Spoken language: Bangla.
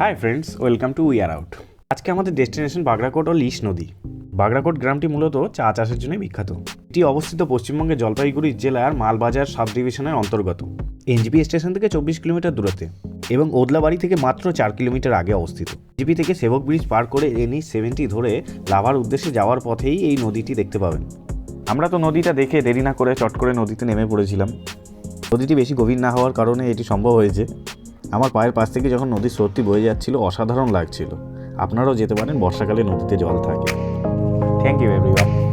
Hi friends welcome to we out আজকে আমাদের ডেস্টিনেশন বাগরাকোট ও লিস নদী। বাগরাকোট গ্রামটি মূলত চা চাষের জন্য বিখ্যাত। এটি অবস্থিত পশ্চিমবঙ্গের জলপাইগুড়ি জেলার মালবাজার সাব ডিভিশনের অন্তর্গত। এনজিপি স্টেশন থেকে চব্বিশ কিলোমিটার দূরত্বে এবং ওদলাবাড়ি থেকে মাত্র চার কিলোমিটার আগে অবস্থিত। জিপি থেকে সেবক ব্রিজ পার করে এনএইচ সেভেন্টি ধরে লাভার উদ্দেশ্যে যাওয়ার পথেই এই নদীটি দেখতে পাবেন। আমরা তো নদীটা দেখে দেরি না করে চট করে নদীতে নেমে পড়েছিলাম। নদীটি বেশি গভীর না হওয়ার কারণে এটি সম্ভব হয়েছে। আমার পায়ের পাশ থেকে যখন নদীর স্রোতটি বয়ে যাচ্ছিল, অসাধারণ লাগছিল। আপনারাও যেতে পারেন বর্ষাকালে নদীতে জল থাকে। Thank you everyone